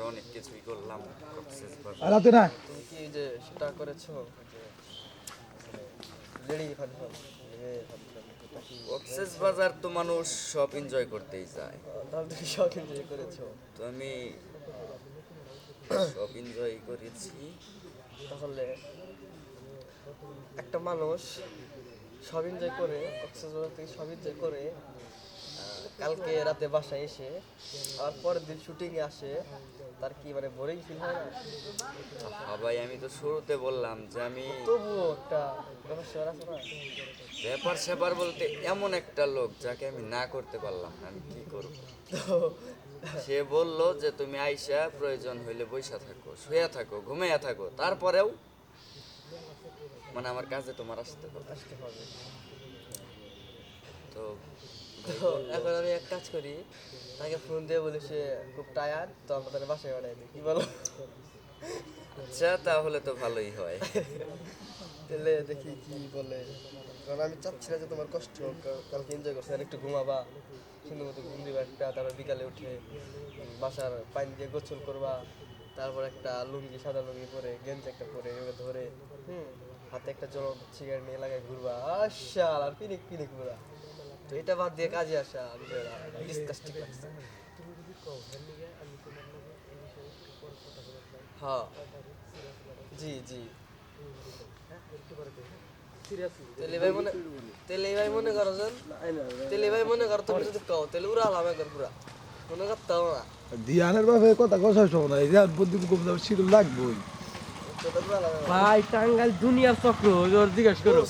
আরও অনেক কিছুই করলাম বাজার রাতে না তুমি কি যে সেটা করেছ? যে লেডি ফাংশন কক্সেস বাজার তো মানুষ সব এনজয় করতেই যায় তাহলে তুমি শখ এনজয় করেছ? তো আমি সব এনজয় করেছি। তাহলে একটা মানুষ সব এনজয় করে কক্সবাজার থেকে সব এনজয় করে কালকে রাতে বাসায় এসে আর পরের দিন শুটিংয়ে আসে তার কি মানে বোরিং ফিল হয়? না ভাই আমি তো শুরুতে বললাম যে আমি তবুও একটা ব্যাপার আছে না? ব্যাপার স্যাপার বলতে এমন একটা লোক যাকে আমি না করতে পারলাম না আমি কি করব? সে বলল যে তুমি আইসা প্রয়োজন হইলে বইসা থাকো শুয়ে থাকো ঘুমাইয়া থাকো তারপরেও মানে আমার কাজে তোমার আসতে হবে। আসতে হবে। তো তো এখন আমি এক কাজ করি। তাকে ফোন দিয়ে বলি সে খুব টায়ার্ড তো আমরা তাহলে বাসায় বানাই দিই। কি বলো? আচ্ছা তাহলে তো ভালোই হয়। তাহলে দেখি কি বলে। কারণ আমি চাচ্ছি না যে তোমার কষ্ট হোক কালকে এনজয় করছ। আর একটু ঘুমাবা সুন্দর মতো ঘুম দিবা একটা তারপর বিকালে উঠে বাসার পানি দিয়ে গোসল করবা তারপর একটা লুঙ্গি সাদা লুঙ্গি পরে গেঞ্জি একটা পরে এভাবে ধরে হুম হাতে একটা জল সিগারেট নিয়ে লাগাই ঘুরবা। আশাল আর পিনিক পিনিক ঘুরা তো এটা বাদ দিয়ে কাজে আসা ডিসকাস্টিং লাগছে। হ্যাঁ। তেলে মনে, তেলে করো তেলে ভাই মনে করো তুমি যদি কও তাহলে উড়া একবার পুরা। মনে করতাম দিয়ানের কথা কথা শোনা যে বুদ্ধি কম উড়া হলাম ভাই টাঙ্গাইল দুনিয়ার চক্র ওর জিজ্ঞেস করো।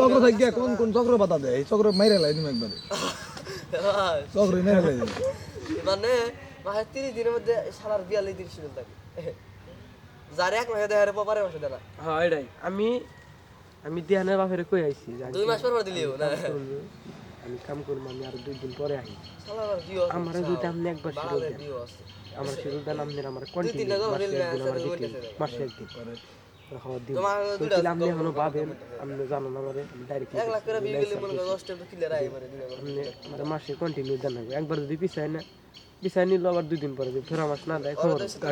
চক্র থাকিয়া কোন কোন চক্র পাতা দেয়? এই চক্র মাইরে লাই তুমি একবারে। চক্র মেরে লাই মানে মাসে তিরিশ দিনের মধ্যে সারার বিয়াল্লিশ দিন শিডিউল থাকে। যার এক মাসে দেখারে পারে মাসে দেনা হ্যাঁ এটাই। আমি আমি দিয়ানের বাপের কই আইছি? দুই মাস পর পর দিলিও না? আমি কাম করব আমি আরও দুই দিন পরে আই আমার যদি আপনি একবার শিরোল দেন। আমার শিরোল দেন আপনার আমার কন্টিনিউ মাসে একদিন আমার ওইটা মাসে একদিন। আপনি এখনও আপনি জানেন আমারে ডাইরেক্ট আপনি মাসে কন্টিনিউ দেন একবার যদি পিছায় না পিছায় নিল আবার দুই দিন পরে যদি ফেরা মাস না দেয় খবর।